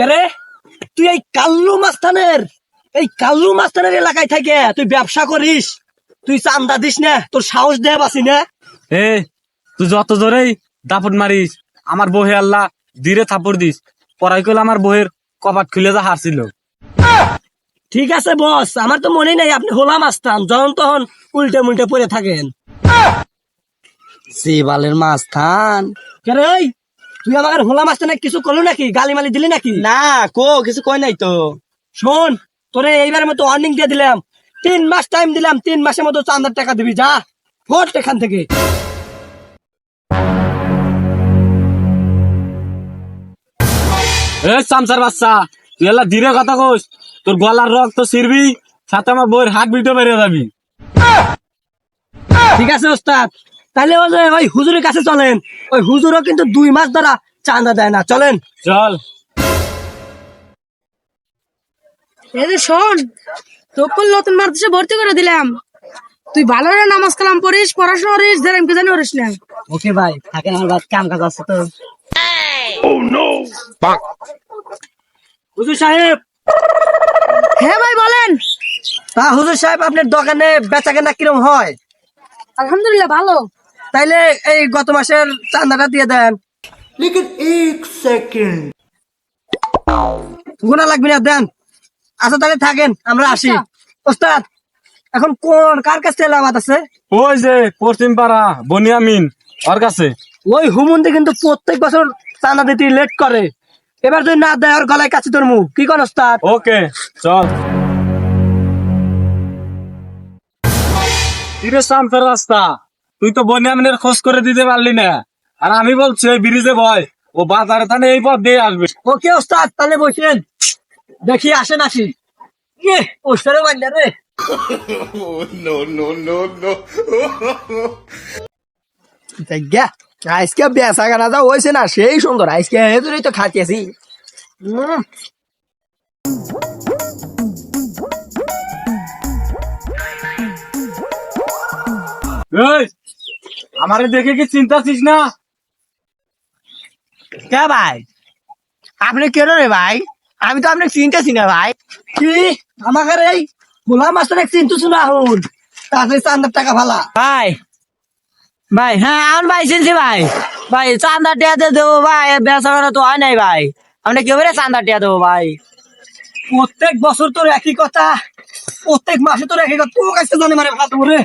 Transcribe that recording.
কেরে? তুই এই কাল্লু মাস্তানের এই কাল্লু মাস্তানের এলাকায় থাকে তুই ব্যবসা করিস। তুই চান্দা দিস না তোর সাহস দেয়া বাসি না। এ তুই যত জোরেই দাপট মারিস আমার বহে আল্লাহ ধীরে থাপড় দিস। পড়াই করলে আমার বহের কপাট খুলে যা হারছিল। ঠিক আছে বস আমার তো মনে নাই আপনি হোলা মাস্তান যখন তখন উল্টে মুল্টে পড়ে থাকেন। সেবালের মাস্তান। কেরে তুই আমার হোলা মাস্তানে কিছু করলি নাকি? গালি মালি দিলি নাকি? না কো কিছু কয় নাই তো। শোন তোরে এইবারের মতো ওয়ার্নিং দিয়ে দিলাম। তিন মাস টাইম দিলাম তিন মাসের মতো চান্দার টাকা দিবি যা। ফোট এখান থেকে। এ চামচার বাচ্চা তুই এলা ধীরে কথা কস তোর গলার রক্ত ছিড়বি সাথে আমার বইয়ের হাত বিটে বেরিয়ে যাবি। ঠিক আছে ওস্তাদ। তাহলে ওই যে ওই হুজুরের কাছে চলেন। ওই হুজুরও কিন্তু দুই মাস ধরা চাঁদা দেয় না। চলেন। চল। এই যে শোন তোকে নতুন মাদ্রাসা ভর্তি করে দিলাম। তুই ভালো করে নামাজ কালাম পড়িস পড়াশোনা করিস কি জানি করিস না। ওকে ভাই থাকেন আমার বাদ কাম কাজ আছে তো। হুজুর সাহেব। হ্যাঁ ভাই বলেন। তা হুজুর সাহেব আপনার দোকানে বেচা কেনা কিরম হয়? আলহামদুলিল্লাহ ভালো। তাইলে এই গত মাসের চাঁদাটা দিয়ে দেন। লেকিন এক সেকেন্ড গুণা লাগবে না দেন। আচ্ছা তাহলে থাকেন আমরা আসি। ওস্তাদ এখন কোন কার কাছে এলামাত আছে? ওই যে পশ্চিম পাড়া বনিয়ামিন ওর কাছে। ওই হুমুন্দি কিন্তু প্রত্যেক বছর চাঁদা দিতে লেট করে। এবার যদি না দেয় ওর গলায় কাছে তোর মুখ কি কর ওস্তাদ? ওকে চল। কিরে চামচার রাস্তা। তুই তো বনিয়ামিনের খোঁজ করে দিতে পারলি না। আর আমি বলছি ওই ব্রিজে ভয় ও বাজারে থানে এই পথ দিয়ে আসবে। ওকে ওস্তাদ তাহলে বসেন। দেখি আসেন আসি ইয়ে ওস্তারে বান্ধা রে। আজকে বেসা গানা যা হয়েছে না সেই সুন্দর। আজকে তো খাচ্ছি আমারে দেখে কি চিন্তা ছিস না? কে ভাই? আপনি কেন রে ভাই? আমি তো আপনাকে চিনতেছি না ভাই। কি? আমাকে এই গোলা মাস্টার এক চিন্তু শুনা হুন তাড়াতাড়ি চান্দার টাকা ভালা। ভাই ভাই হ্যাঁ আমার ভাই চিনছি ভাই। ভাই চান্দা টিয়া দিয়ে দেবো ভাই বেসা গানা তো হয় নাই ভাই। আপনি কেউ চান্দা টিয়া দেবো ভাই? প্রত্যেক বছর তোর একই কথা। প্রত্যেক মাসে তোর কথা তোর কাছে জানে মানে ভাত করে